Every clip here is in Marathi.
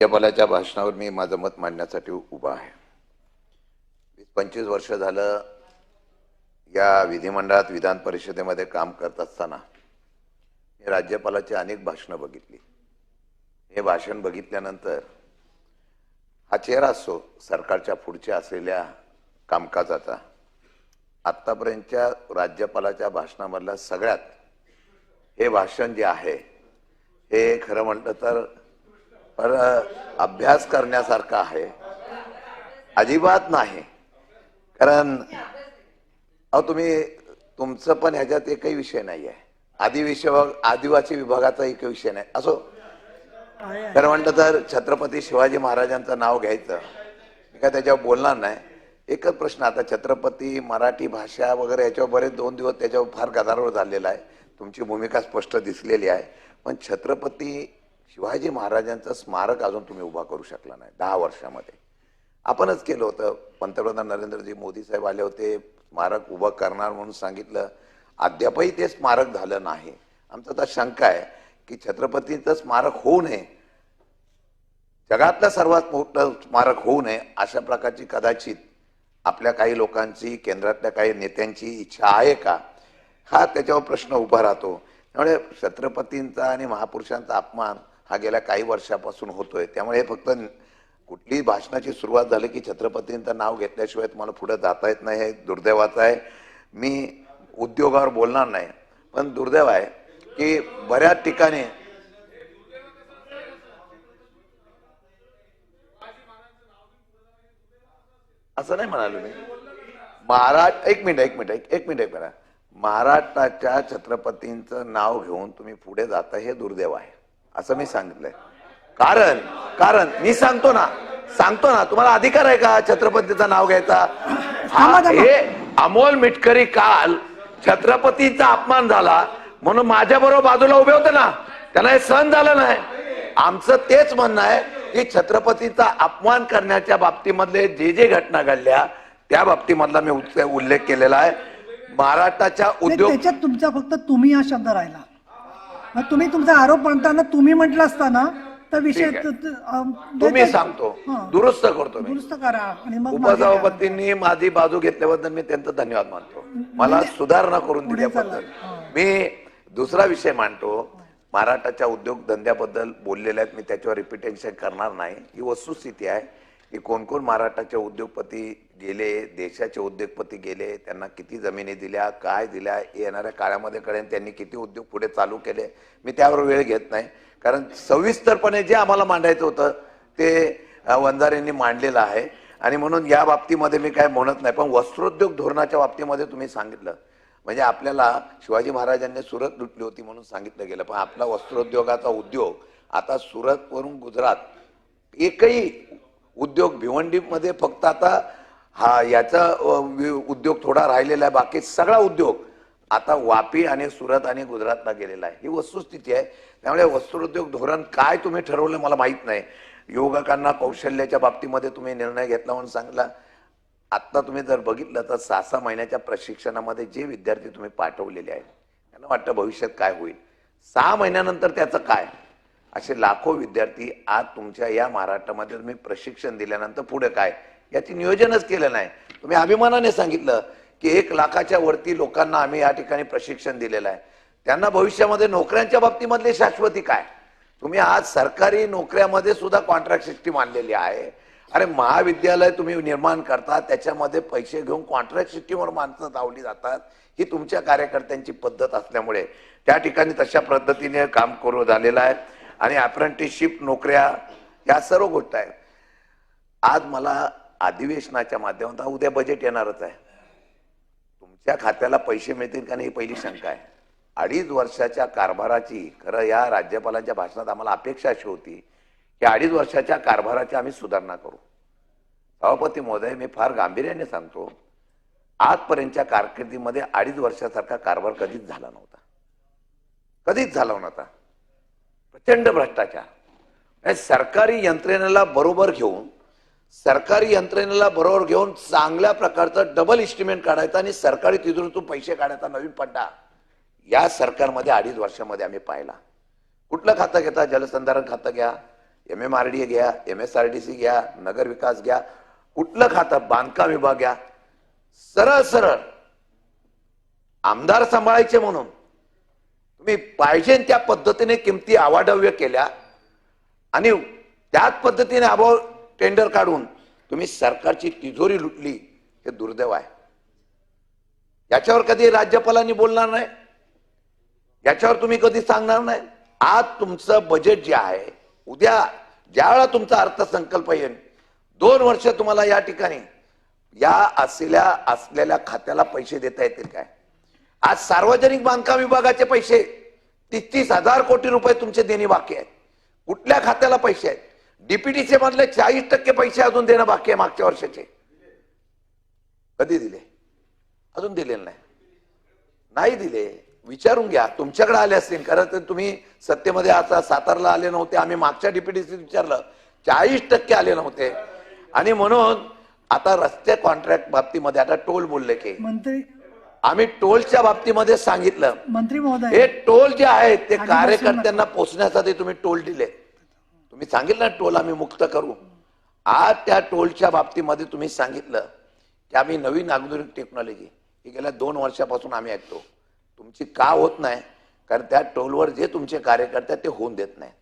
राज्यपालाच्या भाषणावर मी माझं मत मांडण्यासाठी उभा आहे. वीस पंचवीस वर्ष झालं या विधिमंडळात विधान परिषदेमध्ये काम करत असताना मी राज्यपालाची अनेक भाषणं बघितली. हे भाषण बघितल्यानंतर हा चेहरा असो सरकारच्या पुढच्या असलेल्या कामकाजाचा आत्तापर्यंतच्या राज्यपालाच्या भाषणामधला सगळ्यात हे भाषण जे आहे हे खरं म्हटलं तर पर अभ्यास करण्यासारखा आहे. अजिबात नाही. कारण अहो तुम्ही तुमचं पण ह्याच्यात एकही विषय नाही आहे आदि विषय आदिवासी विभागाचा एक विषय नाही. असो. खरं म्हटलं तर छत्रपती शिवाजी महाराजांचं नाव घ्यायचं. काय त्याच्यावर बोलणार नाही. एकच प्रश्न आता छत्रपती मराठी भाषा वगैरे याच्यावर बरेच दोन दिवस त्याच्यावर फार गदारोळ झालेला आहे. तुमची भूमिका स्पष्ट दिसलेली आहे. पण छत्रपती शिवाजी महाराजांचं स्मारक अजून तुम्ही उभा करू शकला नाही दहा वर्षामध्ये. आपणच केलं होतं. पंतप्रधान नरेंद्रजी मोदी साहेब आले होते स्मारक उभं करणार म्हणून सांगितलं. अद्यापही ते स्मारक झालं नाही. आमचं तर शंका आहे की छत्रपतींचं स्मारक होऊ नये. जगातलं सर्वात मोठं स्मारक होऊ नये अशा प्रकारची कदाचित आपल्या काही लोकांची केंद्रातल्या काही नेत्यांची इच्छा आहे का? हा त्याच्यावर प्रश्न उभा राहतो. त्यामुळे छत्रपतींचा आणि महापुरुषांचा अपमान हा गेल्या काही वर्षापासून होतोय. त्यामुळे हे फक्त कुठलीही भाषणाची सुरुवात झाली की छत्रपतींचं नाव घेतल्याशिवाय तुम्हाला पुढे जाता येत नाही हे दुर्दैवाचं आहे. मी उद्योगावर बोलणार नाही पण दुर्दैव आहे की बऱ्याच ठिकाणी असं नाही म्हणालो मी. महाराष्ट्र एक मिनिट एक मिनिट एक एक मिनिट एक मिनिट. महाराष्ट्राच्या छत्रपतींचं नाव घेऊन तुम्ही पुढे जाता हे दुर्दैव आहे. असं मी सांगितलंय. कारण कारण मी सांगतो ना सांगतो ना तुम्हाला अधिकार आहे का छत्रपतीचं नाव घ्यायचा? हा अमोल मिटकरी काल छत्रपतीचा अपमान झाला म्हणून माझ्या बरोबर बाजूला उभे होते ना त्यांना हे सहन झालं नाही. आमचं तेच म्हणणं आहे की छत्रपतीचा अपमान करण्याच्या बाबतीमधले जे जे घटना घडल्या त्या बाबतीमधला मी उल्ले- उल्लेख केलेला आहे. महाराष्ट्राच्या उद्योग तुमचा फक्त तुम्ही हा शब्द राहिला. मग तुम्ही तुमचा आरोप म्हणताना तुम्ही म्हटलं असताना तर विषय ठीक आहे. त- त- अं, तुम्ही देता- सांगतो हां. दुरुस्त करतो मी दुरुस्त करा आणि मग. उपसभापतींनी माझी बाजू घेतल्याबद्दल मी त्यांचा धन्यवाद मानतो मला सुधारणा करून पुढे दिल्याबद्दल चला. हां. मी दुसरा विषय मांडतो महाराष्ट्राच्या उद्योग धंद्याबद्दल बोललेले आहेत मी त्याच्यावर रिपिटेशन करणार नाही ही वस्तुस्थिती आहे की कोण कोण महाराष्ट्राचे उद्योगपती गेले देशाचे उद्योगपती गेले त्यांना किती जमिनी दिल्या काय दिल्या येणाऱ्या काळामध्ये कळेल त्यांनी किती उद्योग पुढे चालू केले. मी त्यावर वेळ घेत नाही. कारण सविस्तरपणे जे आम्हाला मांडायचं होतं ते वंजारेंनी मांडलेलं आहे. आणि म्हणून या बाबतीमध्ये मी काय म्हणत नाही. पण वस्त्रोद्योग धोरणाच्या बाबतीमध्ये तुम्ही सांगितलं. म्हणजे आपल्याला शिवाजी महाराजांनी सुरत लुटली होती म्हणून सांगितलं गेलं. पण आपला वस्त्रोद्योगाचा उद्योग आता सुरतवरून गुजरात एकही उद्योग भिवंडीमध्ये फक्त आता हा याचा उद्योग थोडा राहिलेला आहे बाकी सगळा उद्योग आता वापी आणि सुरत आणि गुजरातला गेलेला आहे. ही वस्तुस्थिती आहे. त्यामुळे वस्त्रोद्योग धोरण काय तुम्ही ठरवलं मला माहीत नाही. युवकांना कौशल्याच्या बाबतीमध्ये तुम्ही निर्णय घेतला म्हणून सांगला आत्ता तुम्ही जर बघितलं तर सहा सहा महिन्याच्या प्रशिक्षणामध्ये जे विद्यार्थी तुम्ही पाठवलेले आहेत त्यांना वाटतं भविष्यात काय होईल? सहा महिन्यानंतर त्याचं काय? असे लाखो विद्यार्थी आज तुमच्या या महाराष्ट्रामध्ये तुम्ही प्रशिक्षण दिल्यानंतर पुढे काय? याची नियोजनच केलं नाही. तुम्ही अभिमानाने सांगितलं की एक लाखाच्या वरती लोकांना आम्ही या ठिकाणी प्रशिक्षण दिलेलं आहे. त्यांना भविष्यामध्ये नोकऱ्यांच्या बाबतीमधली शाश्वती काय? तुम्ही आज सरकारी नोकऱ्यामध्ये सुद्धा कॉन्ट्रॅक्ट सिस्टीम आणलेली आहे. अरे महाविद्यालय तुम्ही निर्माण करता त्याच्यामध्ये पैसे घेऊन कॉन्ट्रॅक्ट सिस्टीमवर माणसं लावली जातात ही तुमच्या कार्यकर्त्यांची पद्धत असल्यामुळे. त्या ठिकाणी तशा पद्धतीने काम करू झालेलं आहे. आणि अप्रेंटिसशिप नोकऱ्या या सर्व गोष्ट आहेत आज मला अधिवेशनाच्या माध्यमातून उद्या बजेट येणारच आहे. तुमच्या खात्याला पैसे मिळतील का नाही ही पहिली शंका आहे. अडीच वर्षाच्या कारभाराची खरं या राज्यपालांच्या भाषणात आम्हाला अपेक्षा अशी होती की अडीच वर्षाच्या कारभाराची आम्ही सुधारणा करू. सभापती महोदय मी फार गांभीर्याने सांगतो आजपर्यंतच्या कारकिर्दीमध्ये अडीच वर्षासारखा कारभार कधीच झाला नव्हता. कधीच झाला नव्हता. प्रचंड भ्रष्टाचार. सरकारी यंत्रणेला बरोबर घेऊन सरकारी यंत्रणेला बरोबर घेऊन चांगल्या प्रकारचं डबल इस्टिमेट काढायचा आणि सरकारी तिजोरीतून पैसे काढायचा नवीन पड्डा या सरकारमध्ये अडीच वर्षामध्ये आम्ही पाहिला. कुठलं खातं घेता? जलसंधारण खातं घ्या एम एम आर डी घ्या M S R D C घ्या नगर विकास घ्या कुठलं खातं? बांधकाम विभाग घ्या. सरळ सरळ आमदार सांभाळायचे म्हणून तुम्ही पाहिजे त्या पद्धतीने किमती आवाढव्य केल्या आणि त्याच पद्धतीने अभाव टेंडर काढून तुम्ही सरकारची तिजोरी लुटली हे दुर्दैव आहे. याच्यावर कधी राज्यपालांनी बोलणार नाही? याच्यावर तुम्ही कधी सांगणार नाही? आज तुमचं बजेट जे आहे उद्या ज्यावेळा तुमचा अर्थसंकल्प येईल दोन वर्ष तुम्हाला या ठिकाणी या असलेल्या असलेल्या खात्याला पैसे देता येतील काय? आज सार्वजनिक बांधकाम विभागाचे पैसे तीस तीस हजार कोटी रुपये तुमचे देणे बाकी आहेत. कुठल्या खात्याला पैसे आहेत? डीपीटीसी मधले चाळीस टक्के पैसे अजून देणं बाकी आहे मागच्या वर्षाचे. कधी दिले? अजून दिलेले नाही. नाही दिले. विचारून घ्या. तुमच्याकडे आले असतील. कारण तर तुम्ही सत्तेमध्ये आता सातारला आले नव्हते. आम्ही मागच्या डीपीटीसी विचारलं. चाळीस टक्के आले नव्हते. आणि म्हणून आता रस्ते कॉन्ट्रॅक्ट बाबतीमध्ये आता टोल बोलले की मंत्री आम्ही टोलच्या बाबतीमध्ये सांगितलं. मंत्री महोदय. हे टोल जे आहेत ते कार्यकर्त्यांना पोचण्यासाठी तुम्ही टोल दिले. तुम्ही सांगितलं ना टोल आम्ही मुक्त करू. आज त्या टोलच्या बाबतीमध्ये तुम्ही सांगितलं की आम्ही नवीन आधुनिक टेक्नॉलॉजी ही गेल्या दोन वर्षापासून आम्ही ऐकतो. तुमची का होत नाही? कारण त्या टोलवर जे तुमचे कार्यकर्ते ते होऊन देत नाही.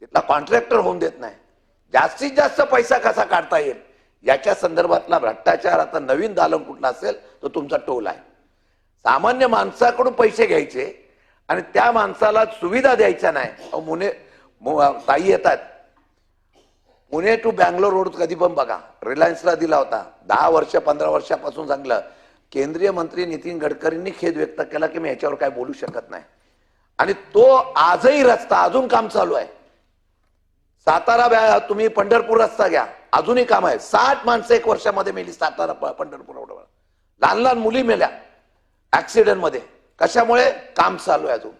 तिथला कॉन्ट्रॅक्टर होऊन देत नाही. जास्तीत जास्त पैसा कसा काढता येईल? याच्या संदर्भातला भ्रष्टाचार आता नवीन दालन कुठला असेल तो तुमचा टोल आहे. सामान्य माणसाकडून पैसे घ्यायचे आणि त्या माणसाला सुविधा द्यायच्या नाही. अहो, मुने ताई येतात. पुणे टू बँगलोर रोड कधी पण बघा. रिलायन्सला दिला होता. दहा वर्ष पंधरा वर्षापासून सांगलं. केंद्रीय मंत्री नितीन गडकरींनी खेद व्यक्त केला की मी ह्याच्यावर काय बोलू शकत नाही. आणि तो आजही रस्ता अजून काम चालू आहे. सातारा तुम्ही पंढरपूर रस्ता घ्या. अजूनही काम आहे. साठ माणसं एक वर्षामध्ये मेली सातारा पंढरपूर लहान लहान मुली मेल्या. ॲक्सिडेंटमध्ये कशामुळे? काम चालू आहे अजून.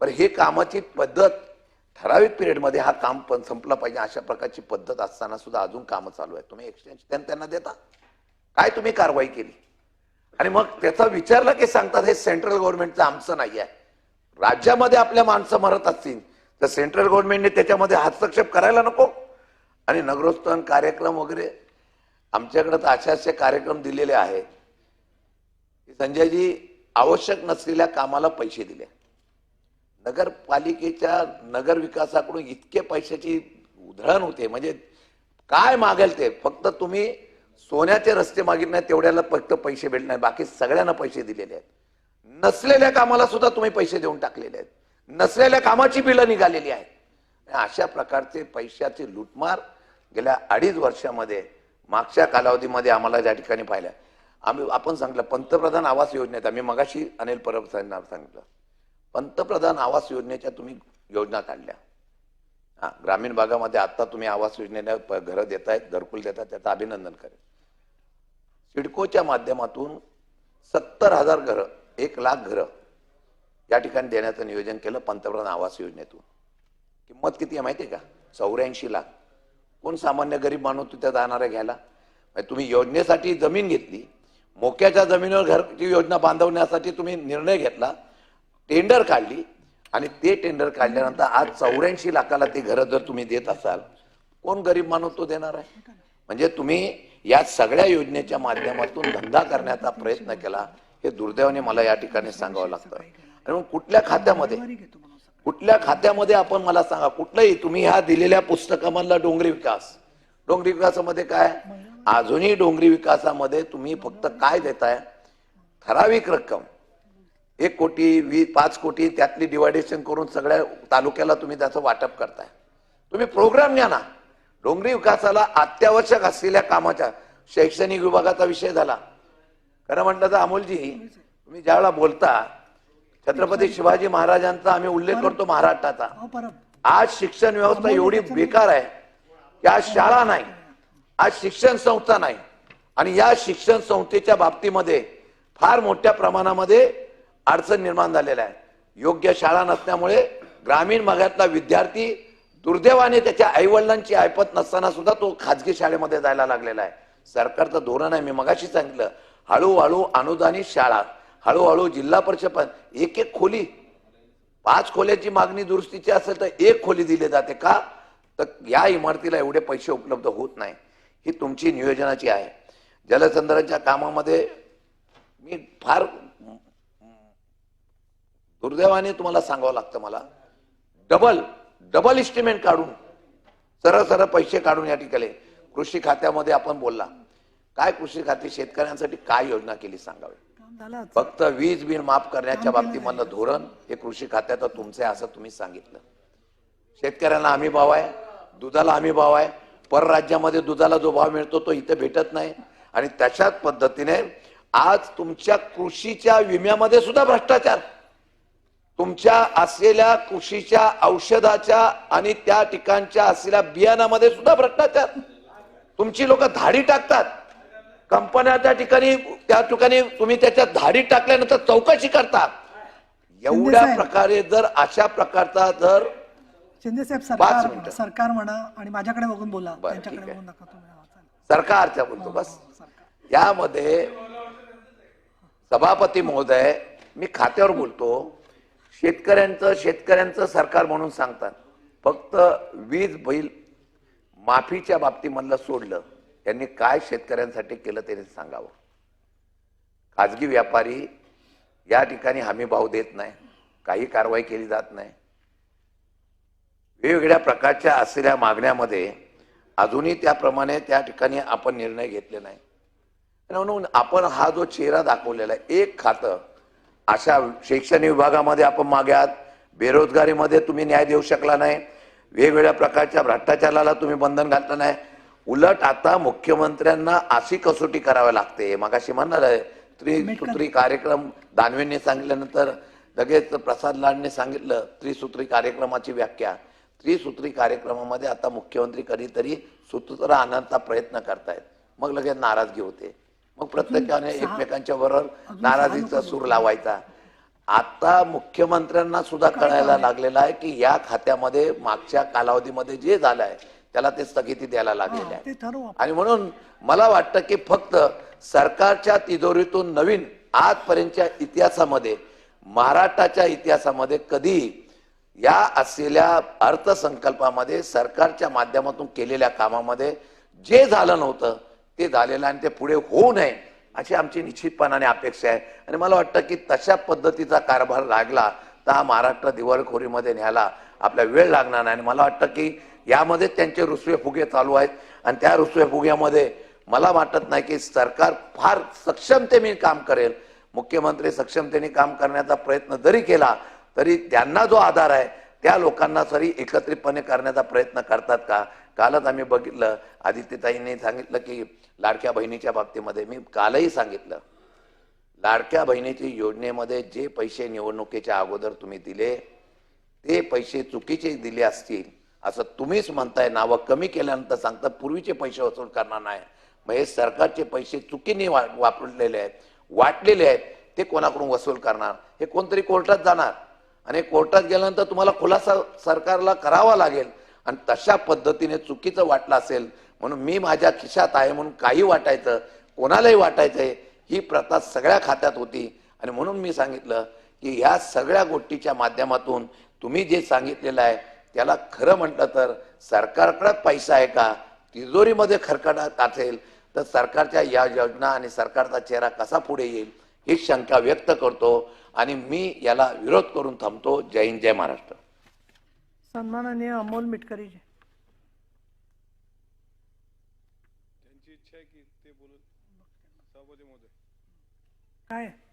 पण हे कामाची पद्धत ठराविक पिरियडमध्ये हा काम पण संपलं पाहिजे अशा प्रकारची पद्धत असताना सुद्धा अजून कामं चालू आहे तुम्ही एक्सटेन्शन त्यांना देता. काय तुम्ही कारवाई केली? आणि मग त्याचा विचारलं की सांगतात हे सेंट्रल गव्हर्नमेंटचं आमचं नाही आहे. राज्यामध्ये आपल्या माणसं मरत असतील तर सेंट्रल गव्हर्नमेंटने त्याच्यामध्ये हस्तक्षेप करायला नको. आणि नगरोत्थान कार्यक्रम वगैरे आमच्याकडे तर असे असे कार्यक्रम दिलेले आहेत. संजयजी आवश्यक नसलेल्या कामाला पैसे दिले. नगरपालिकेच्या नगर विकासाकडून इतके पैशाची उधळण होते. म्हणजे काय मागेल ते? फक्त तुम्ही सोन्याचे रस्ते मागितले तेवढ्याला फक्त पैसे भेटले नाही. बाकी सगळ्यांना पैसे दिलेले आहेत. नसलेल्या कामाला सुद्धा तुम्ही पैसे देऊन टाकलेले आहेत. नसलेल्या कामाची बिलं निघालेली आहेत. अशा प्रकारचे पैशाचे लुटमार गेल्या अडीच वर्षामध्ये मागच्या कालावधीमध्ये आम्हाला ज्या ठिकाणी पाहिल्या. आम्ही आपण सांगितलं पंतप्रधान आवास योजनेत आम्ही मगाशी अनिल परब साहेबांना सांगितलं पंतप्रधान आवास योजनेच्या तुम्ही योजना काढल्या. हा ग्रामीण भागामध्ये आता तुम्ही आवास योजनेने घरं देत आहेत घरकुल देत आहेत त्याचं अभिनंदन करेल सिडकोच्या माध्यमातून सत्तर हजार घरं एक लाख घरं या ठिकाणी देण्याचं नियोजन केलं पंतप्रधान आवास योजनेतून. किंमत किती आहे माहिती आहे का? चौऱ्याऐंशी लाख. कोण सामान्य गरीब माणूस तिथे जाणार आहे घ्यायला? म्हणजे तुम्ही योजनेसाठी जमीन घेतली मोक्याच्या जमिनीवर घरची योजना बांधवण्यासाठी तुम्ही निर्णय घेतला टेंडर काढली आणि ते टेंडर काढल्यानंतर आज चौऱ्याऐंशी लाखाला ती घरं जर तुम्ही देत असाल कोण गरीब माणूस तो देणार आहे? म्हणजे तुम्ही या सगळ्या योजनेच्या माध्यमातून धंदा करण्याचा प्रयत्न केला हे दुर्दैवाने मला या ठिकाणी सांगावं लागतं. आणि मग कुठल्या खात्यामध्ये? कुठल्या खात्यामध्ये आपण मला सांगा कुठलंही तुम्ही ह्या दिलेल्या पुस्तकामधला डोंगरी विकास. डोंगरी विकासामध्ये काय? अजूनही डोंगरी विकासामध्ये तुम्ही फक्त काय देताय? ठराविक रक्कम. एक कोटी वीस पाच कोटी त्यातली डिवायडेशन करून सगळ्या तालुक्याला तुम्ही त्याचं वाटप करताय. तुम्ही प्रोग्राम घ्या ना. डोंगरी विकासाला अत्यावश्यक असलेल्या कामाच्या शैक्षणिक विभागाचा विषय झाला. खरं म्हटलं तर अमोलजी तुम्ही ज्यावेळेला बोलता छत्रपती शिवाजी महाराजांचा आम्ही उल्लेख करतो महाराष्ट्राचा. परब. आज शिक्षण व्यवस्था एवढी बेकार आहे की आज शाळा नाही. आज शिक्षण संस्था नाही. आणि या शिक्षण संस्थेच्या बाबतीमध्ये फार मोठ्या प्रमाणामध्ये अडचण निर्माण झालेल्या आहे. योग्य शाळा नसल्यामुळे ग्रामीण भागातला विद्यार्थी दुर्दैवाने त्याच्या आईवडिलांची ऐपत नसताना सुद्धा तो खाजगी शाळेमध्ये जायला लागलेला आहे. सरकारचं धोरण आहे. मी मगाशी सांगितलं हळूहळू अनुदानित शाळा हळूहळू जिल्हा परिषद एक एक खोली पाच खोल्याची मागणी दुरुस्तीची असेल तर एक खोली दिली जाते का? तर या इमारतीला एवढे पैसे उपलब्ध होत नाही. ही तुमची नियोजनाची आहे. जलसंधारणच्या कामामध्ये मी फार दुर्दैवाने तुम्हाला सांगावं लागतं मला. डबल डबल इस्टिमेट काढून सरळ सरळ पैसे काढून या ठिकाणी. कृषी खात्यामध्ये आपण बोलला. काय कृषी खाते? शेतकऱ्यांसाठी काय योजना केली सांगावी. फक्त वीज बिल माफ करण्याच्या बाबतीमधलं धोरण हे कृषी खात्याचं तुमचं आहे असं तुम्ही सांगितलं. शेतकऱ्यांना हमी भाव आहे दुधाला हमी भाव आहे परराज्यामध्ये दुधाला जो भाव मिळतो तो इथे भेटत नाही. आणि तशाच पद्धतीने आज तुमच्या कृषीच्या विम्यामध्ये सुद्धा भ्रष्टाचार. तुमच्या असलेल्या कृषीच्या औषधाच्या आणि त्या ठिकाणच्या असलेल्या बियाणामध्ये सुद्धा भ्रष्टाचार. तुमची लोक धाडी टाकतात. कंपन्या त्या ठिकाणी त्या ठिकाणी तुम्ही त्याच्या धाडी टाकल्यानंतर चौकशी करता. एवढ्या. प्रकारे जर अशा प्रकारचा जर शिंदे साहेब सरकार. सरकार म्हणा आणि माझ्याकडे बघून बोला. त्यांच्याकडे. बघून नका तुम्ही हा. सरकारच्या बोलतो बस. सरकार. यामध्ये सभापती महोदय मी खात्यावर बोलतो. शेतकऱ्यांचं शेतकऱ्यांचं सरकार म्हणून सांगतात. फक्त वीज बिल माफीच्या बाबतीमधलं सोडलं. यांनी काय शेतकऱ्यांसाठी केलं त्यांनी सांगावं. खाजगी व्यापारी या ठिकाणी हमी भाव देत नाही. काही कारवाई केली जात नाही. वेगवेगळ्या प्रकारच्या असलेल्या मागण्यामध्ये अजूनही त्याप्रमाणे त्या ठिकाणी आपण निर्णय घेतले नाही. म्हणून आपण हा जो चेहरा दाखवलेला आहे एक खातं अशा शैक्षणिक विभागामध्ये आपण माग्यात बेरोजगारीमध्ये तुम्ही न्याय देऊ शकला नाही. वेगवेगळ्या प्रकारच्या भ्रष्टाचाराला तुम्ही बंधन घातलं नाही. उलट आता मुख्यमंत्र्यांना अशी कसोटी करावी लागते. मगाशी म्हणणार आहे त्रिसूत्री कार्यक्रम दानवेंनी सांगितल्यानंतर लगेच प्रसाद लाडने सांगितलं त्रिसूत्री कार्यक्रमाची व्याख्या. त्रिसूत्री कार्यक्रमामध्ये आता मुख्यमंत्री कधीतरी सूत्र आणण्याचा प्रयत्न करतायत. मग लगेच नाराजगी होते. मग प्रत्येकाने एकमेकांच्या बरोबर नाराजीचा सूर लावायचा. आता मुख्यमंत्र्यांना सुद्धा कळायला लागलेलं आहे की या खात्यामध्ये मागच्या कालावधीमध्ये जे झालं आहे त्याला ते स्थगिती द्यायला लागलेले आहे. आणि म्हणून मला वाटतं की फक्त सरकारच्या तिजोरीतून नवीन आजपर्यंतच्या इतिहासामध्ये महाराष्ट्राच्या इतिहासामध्ये कधी या असलेल्या अर्थसंकल्पामध्ये सरकारच्या माध्यमातून केलेल्या कामामध्ये जे झालं नव्हतं ते झालेलं आणि ते पुढे होऊ नये अशी आमची निश्चितपणाने अपेक्षा आहे. आणि मला वाटतं की तशा पद्धतीचा कारभार लागला तर हा महाराष्ट्र दिवाळखोरीमध्ये न्यायला आपला वेळ लागणार नाही. आणि मला वाटतं की यामध्ये त्यांचे रुसवे फुगे चालू आहेत. आणि त्या रुसवे फुग्यामध्ये मला वाटत नाही की सरकार फार सक्षमतेने काम करेल. मुख्यमंत्री सक्षमतेने काम करण्याचा प्रयत्न जरी केला तरी त्यांना जो आधार आहे त्या लोकांना तरी एकत्रितपणे करण्याचा प्रयत्न करतात का? कालच आम्ही बघितलं आदित्यताईंनी सांगितलं की लाडक्या बहिणीच्या बाबतीमध्ये मी कालही सांगितलं. लाडक्या बहिणीची योजनेमध्ये जे पैसे निवडणुकीच्या अगोदर तुम्ही दिले ते पैसे चुकीचे दिले असतील असं तुम्हीच म्हणताय नावं कमी केल्यानंतर सांगता पूर्वीचे पैसे वसूल करणार नाही. मग हे सरकारचे पैसे चुकीने वा- वापरलेले आहेत वाटलेले आहेत ते कोणाकडून वसूल करणार? हे कोणतरी कोर्टात जाणार. आणि कोर्टात गेल्यानंतर तुम्हाला खुलासा सरकारला करावा लागेल. आणि तशा पद्धतीने चुकीचं वाटलं असेल म्हणून मी माझ्या खिशात आहे म्हणून काही वाटायचं कोणालाही वाटायचंय ही प्रथा सगळ्या खात्यात होती. आणि म्हणून मी सांगितलं की ह्या सगळ्या गोष्टीच्या माध्यमातून तुम्ही जे सांगितलेलं आहे त्याला खरं म्हटलं तर सरकारकडं पैसा आहे का? तिजोरीमध्ये खरकटात असेल तर सरकारच्या या योजना आणि सरकारचा चेहरा कसा पुढे येईल? ही शंका व्यक्त करतो आणि मी याला विरोध करून थांबतो. जय हिंद जय महाराष्ट्र. सन्माननीय अमोल मिटकरीजी. त्यांची इच्छा आहे की ते बोलून सभापती महोदय. काय?